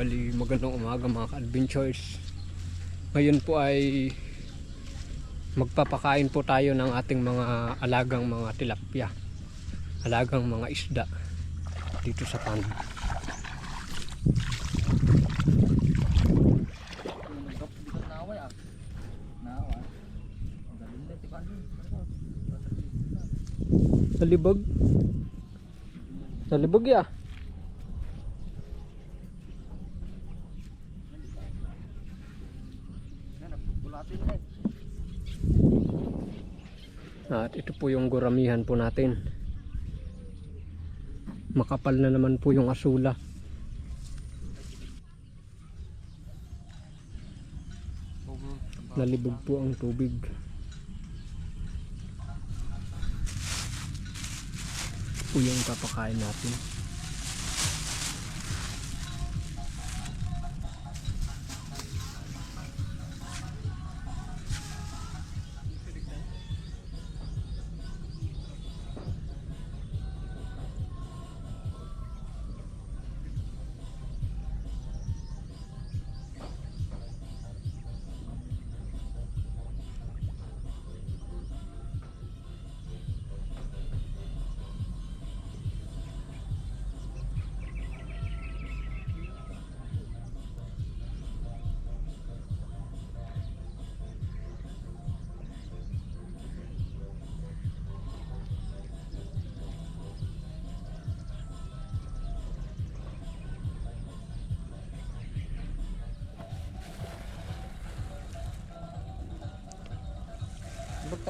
Bali, magandang umaga mga ka-adventures. Ngayon po ay magpapakain po tayo ng ating mga alagang mga tilapia. Alagang mga isda dito sa pond. Naway ah. Naway. Ang galing din, tiba din. Sa libog. Sa libog ya. Yan, nagpupulatin na eh. At ito po yung guramihan po natin. Makapal na naman po yung asula. Nalibog po ang tubig. Ito po yung papakain natin.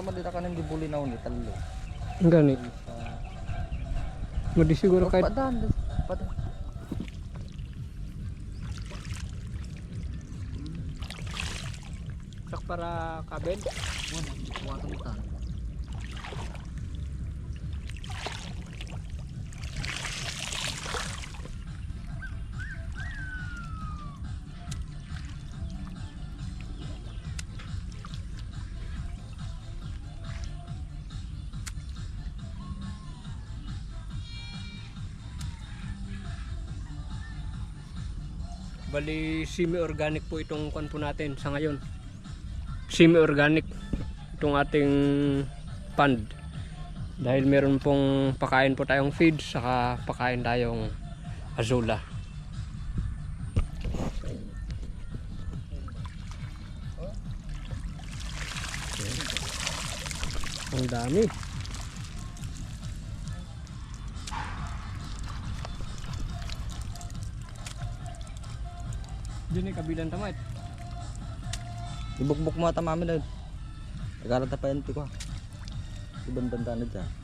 Ba't naman dito ka nang gibuli na ni talo? Gani. Madi siguro kahit Padan, padan. sak para kabel. Wala, buwatan Bali semi-organic po itong kwan po natin sa ngayon. Semi-organic itong ating pond. Dahil meron pong pakain po tayong feed saka pakain tayong azula. Ang dami. Diyan ay kabilang tamad. Ibukbuk mo ata mami na. Nagkaroon ta pa enti ko. Ibang banda na dyan.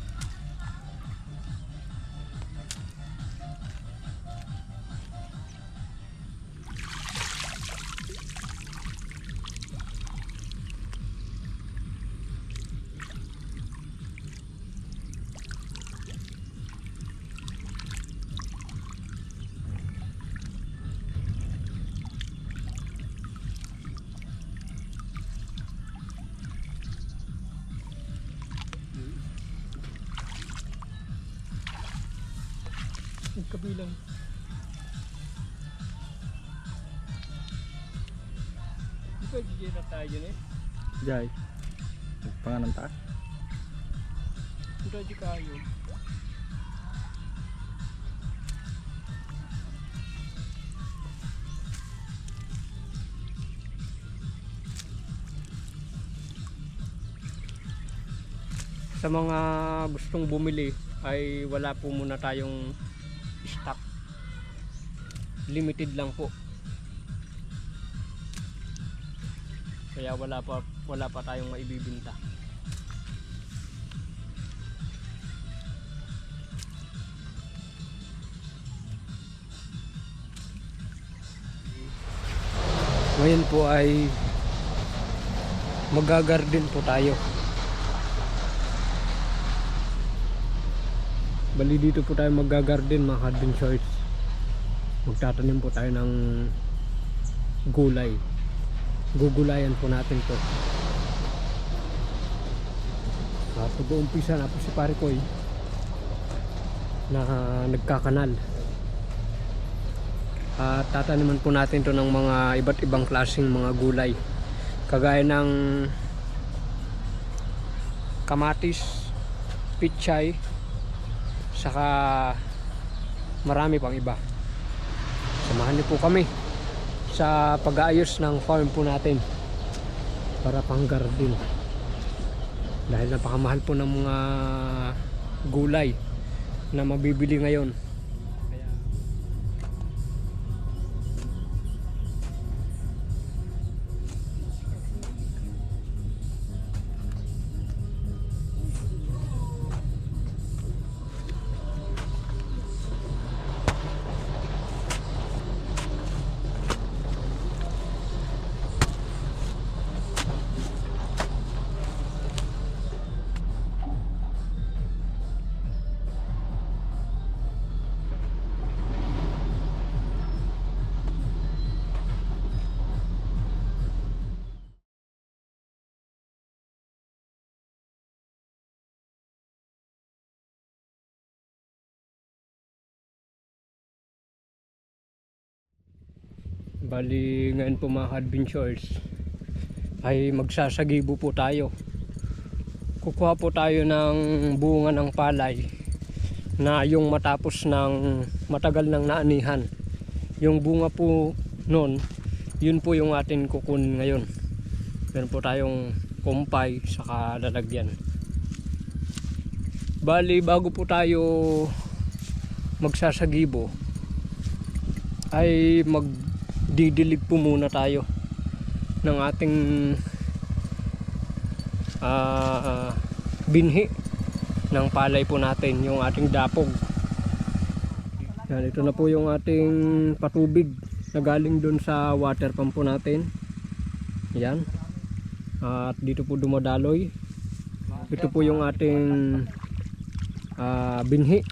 Ang kabilang. Di ba GJ na tayo eh? Jai. Pangalan ta? Tayo kayo. Sa mga gustong bumili ay wala po muna tayong stock. Limited lang po. Kaya wala pa wala pa tayong maibibinta. Ngayon po ay magagarden po tayo. Bali dito po tayo magagarden mga shorts. Magtatanim po tayo ng gulay. Gugulayan po natin to. Uh, Pag-uumpisa na po si pare ko na nagkakanal. At tataniman po natin to ng mga iba't ibang klaseng mga gulay. Kagaya ng kamatis, pichay, saka marami pang iba. Samahan niyo po kami sa pag-aayos ng farm po natin para pang garden. Dahil napakamahal po ng mga gulay na mabibili ngayon. Bali ngayon po mga adventures ay magsasagibo po tayo. Kukuha po tayo ng bunga ng palay na yung matapos ng matagal ng naanihan. Yung bunga po nun, yun po yung atin kukunin ngayon. Meron po tayong kumpay saka lalagyan. Bali bago po tayo magsasagibo ay magdidilig po muna tayo ng ating ah, binhi ng palay po natin yung ating dapog. Yan ito na po yung ating patubig na galing dun sa water pump po natin. Yan. At dito po dumadaloy. Ito po yung ating ah, binhi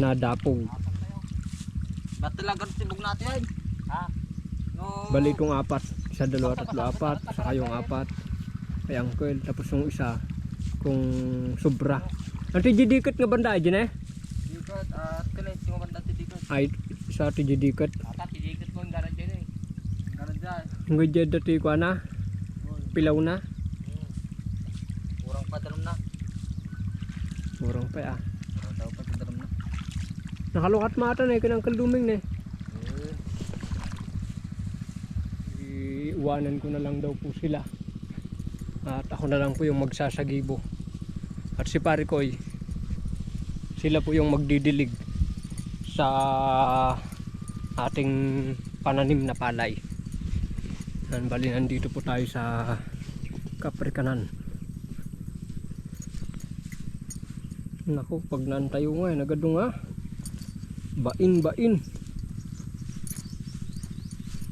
na dapog. Ba't talaga tibog natin? Ha? No. Bali kong apat. Isa, dalawa, tatlo, apat. Saka yung apat. Kay uncle. Tapos yung isa. Kung sobra. Ang tijidikit nga banda ay dyan eh. Dikot at kulit yung banda ti dikot. Ay, sa tijidikit. Apat dikot mo ang garan dyan eh. Garan dyan. Ang gadya dati ko na. Pilaw na. Kurang pa dalom na. Murang pa ah. Kurang daw pa dalom na. Nakalukat mata na eh. Kanang kalduming na eh. Iiwanan ko na lang daw po sila. At ako na lang po yung magsasagibo. At si pare ko ay sila po yung magdidilig sa ating pananim na palay. Yan, bali nandito po tayo sa Kaprikanan. Naku, pag naantayo nga, eh, nagadong nga. Bain, bain.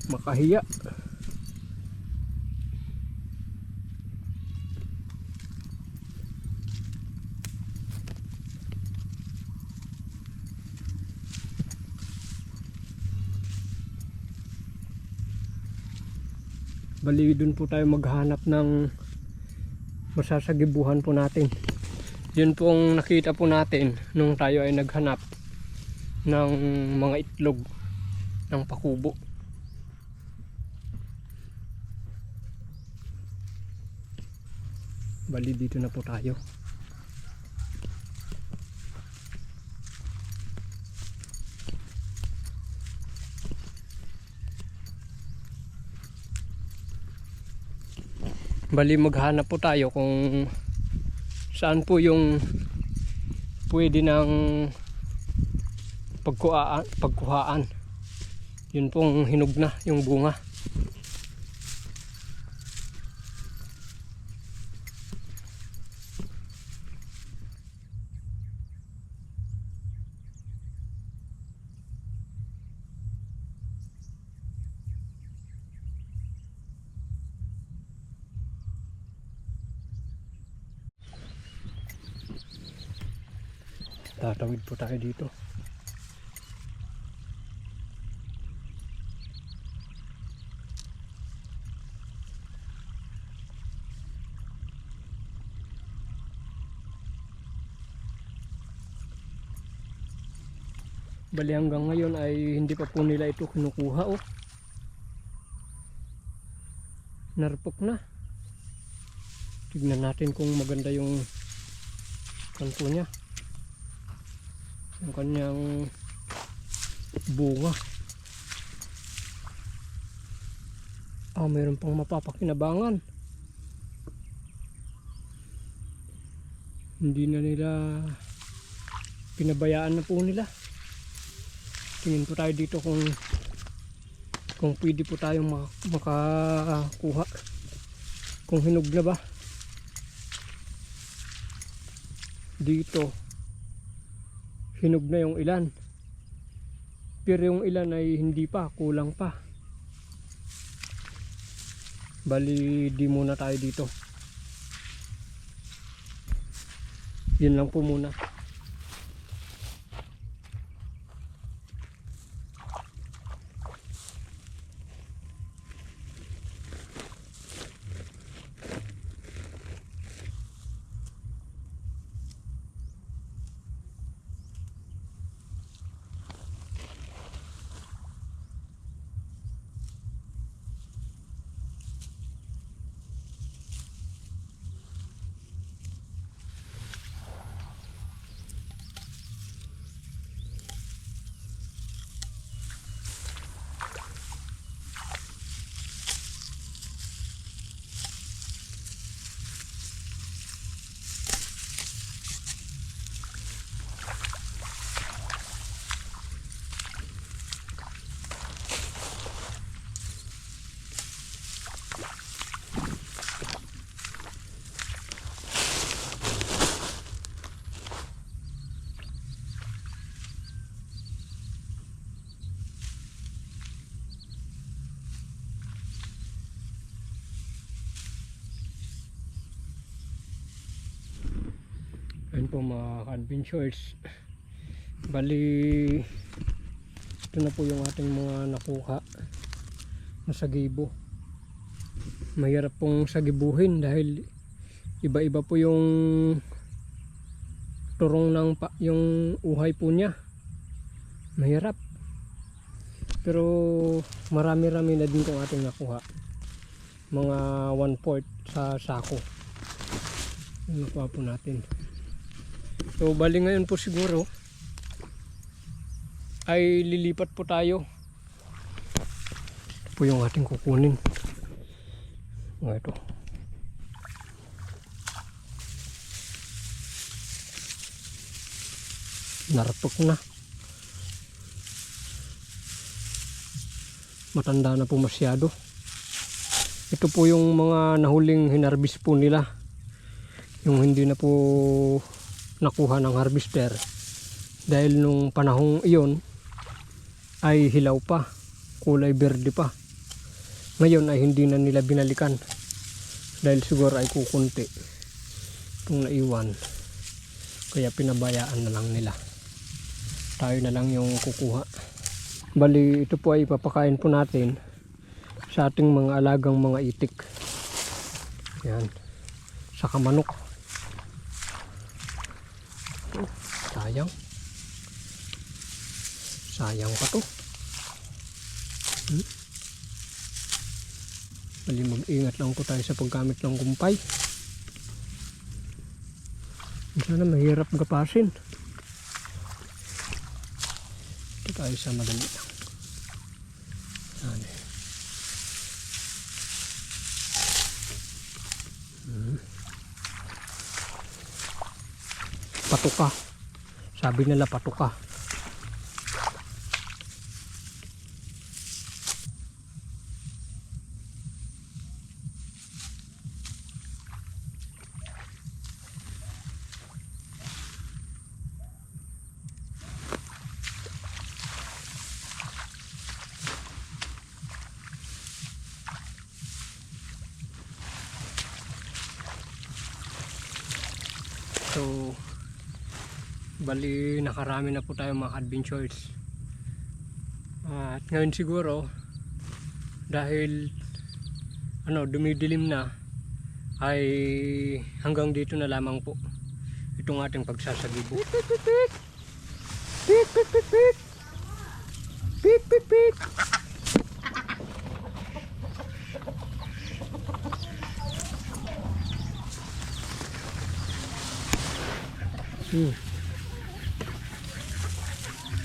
Makahiya. Bali dun po tayo maghanap ng masasagibuhan po natin. Yun pong nakita po natin nung tayo ay naghanap ng mga itlog ng pakubo. Bali dito na po tayo. Bali maghanap po tayo kung saan po yung pwede ng pagkuhaan, pagkuhaan. Yun pong hinog na yung bunga. Tatawid po tayo dito. Bali hanggang ngayon ay hindi pa po nila ito kinukuha oh. Narpok na. Tignan natin kung maganda yung kanto niya. Yung kanyang bunga. Ah, mayroon pang mapapakinabangan. Hindi na nila pinabayaan na po nila. Tingin po tayo dito kung kung pwede po tayong mak- makakuha. Kung hinog na ba. Dito hinog na yung ilan. Pero yung ilan ay hindi pa, kulang pa. Bali, di muna tayo dito. Yun lang po muna. Ayun po mga adventures. Bali, ito na po yung ating mga nakuha na sagibo. Mahirap pong sagibuhin dahil iba-iba po yung turong ng pa, yung uhay po niya. Mahirap. Pero marami-rami na din itong ating nakuha. Mga 1/4 sa sako. Nakuha po natin. So bali ngayon po siguro ay lilipat po tayo. Ito po yung ating kukunin. Mga ito. Nartok na. Matanda na po masyado. Ito po yung mga nahuling hinarbis po nila. Yung hindi na po nakuha ng harvester. Dahil nung panahong iyon ay hilaw pa kulay berde pa. Ngayon ay hindi na nila binalikan. Dahil siguro ay kukunti itong naiwan. Kaya pinabayaan na lang nila. Tayo na lang yung kukuha. Bali ito po ay papakain po natin sa ating mga alagang mga itik. Yan saka manok sayang sayang pa to hmm? bali mag ingat lang po tayo sa paggamit ng kumpay sana mahirap gapasin ito tayo sa madali lang Yan. Hmm. patuka sabi nila patuka So, bali nakarami na po tayo mga adventures. At ngayon siguro, dahil ano, dumidilim na, ay hanggang dito na lamang po itong ating pagsasagibo. Pit, pit, pit, pit. Pit, pit, pit, pit. pik, pik. Hmm.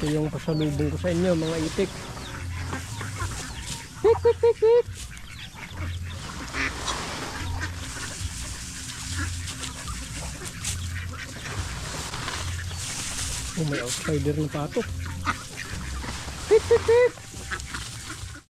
Ito yung pasalubong ko sa inyo mga itik. Pik, pik, pik, pik. Oh, may outsider na pato. Pik, pik, pik.